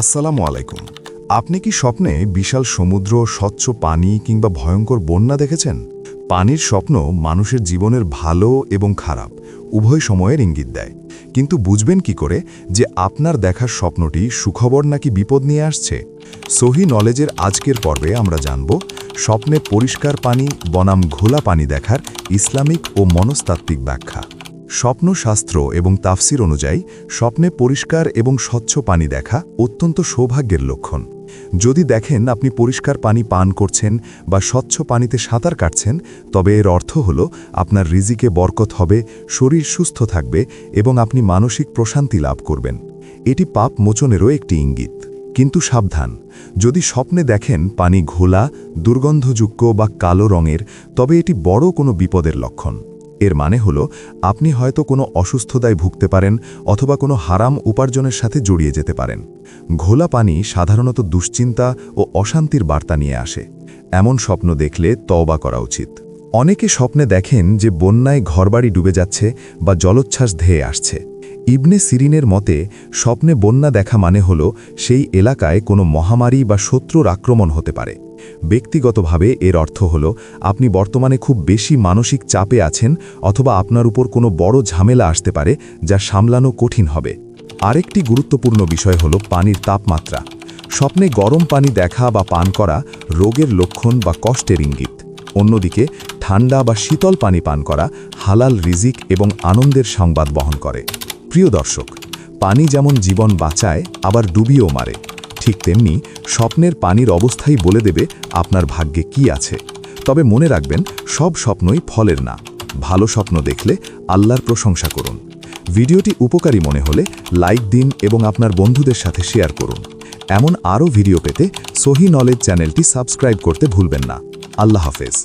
আসসালামু আলাইকুম। আপনি কি স্বপ্নে বিশাল সমুদ্র, স্বচ্ছ পানি কিংবা ভয়ঙ্কর বন্যা দেখেছেন? পানির স্বপ্ন মানুষের জীবনের ভালো এবং খারাপ, উভয় সময়ের ইঙ্গিত দেয়। কিন্তু বুঝবেন কি করে যে আপনার দেখার স্বপ্নটি সুখবর নাকি বিপদ নিয়ে আসছে? সহি নলেজের আজকের পর্বে আমরা জানব, স্বপ্নে পরিষ্কার পানি, বনাম ঘোলা পানি দেখার ইসলামিক ও মনস্তাত্ত্বিক ব্যাখ্যা। স্বপ্নশাস্ত্র এবং তাফসির অনুযায়ী, স্বপ্নে পরিষ্কার এবং স্বচ্ছ পানি দেখা অত্যন্ত সৌভাগ্যের লক্ষণ। যদি দেখেন আপনি পরিষ্কার পানি পান করছেন বা স্বচ্ছ পানিতে সাঁতার কাটছেন, তবে এর অর্থ হল আপনার রিজিকে বরকত হবে, শরীর সুস্থ থাকবে এবং আপনি মানসিক প্রশান্তি লাভ করবেন। এটি পাপ মোচনেরও একটি ইঙ্গিত। কিন্তু সাবধান। যদি স্বপ্নে দেখেন পানি ঘোলা, দুর্গন্ধযুক্ত বা কালো রঙের, তবে এটি বড় কোনো বিপদের লক্ষণ। এর মানে হল, আপনি হয়তো কোনো অসুস্থতায় ভুগতে পারেন অথবা কোনো হারাম উপার্জনের সাথে জড়িয়ে যেতে পারেন। ঘোলা পানি সাধারণত দুশ্চিন্তা ও অশান্তির বার্তা নিয়ে আসে। এমন স্বপ্ন দেখলে তওবা করা উচিত। অনেকে স্বপ্নে দেখেন যে বন্যায় ঘরবাড়ি ডুবে যাচ্ছে বা জলোচ্ছ্বাস ধেয়ে আসছে। ইবনে সিরিনের মতে, স্বপ্নে বন্যা দেখা মানে হল সেই এলাকায় কোনো মহামারী বা শত্রুর আক্রমণ হতে পারে। ব্যক্তিগতভাবে এর অর্থ হল, আপনি বর্তমানে খুব বেশি মানসিক চাপে আছেন অথবা আপনার উপর কোনো বড় ঝামেলা আসতে পারে যা সামলানো কঠিন হবে। আরেকটি গুরুত্বপূর্ণ বিষয় হল পানির তাপমাত্রা। স্বপ্নে গরম পানি দেখা বা পান করা রোগের লক্ষণ বা কষ্টের ইঙ্গিত। অন্যদিকে, ঠান্ডা বা শীতল পানি পান করা হালাল রিজিক এবং আনন্দের সংবাদ বহন করে। প্রিয় দর্শক, পানি যেমন জীবন বাঁচায়, আবার ডুবিয়েও মারে, ঠিক তেমনি স্বপ্নের পানির অবস্থাই বলে দেবে আপনার ভাগ্যে কি আছে। তবে মনে রাখবেন, সব স্বপ্নই ফলের না। ভালো স্বপ্ন দেখলে আল্লাহর প্রশংসা করুন। ভিডিওটি উপকারী মনে হলে লাইক দিন এবং আপনার বন্ধুদের সাথে শেয়ার করুন। এমন আরও ভিডিও পেতে সহি নলেজ চ্যানেলটি সাবস্ক্রাইব করতে ভুলবেন না। আল্লাহ হাফেজ।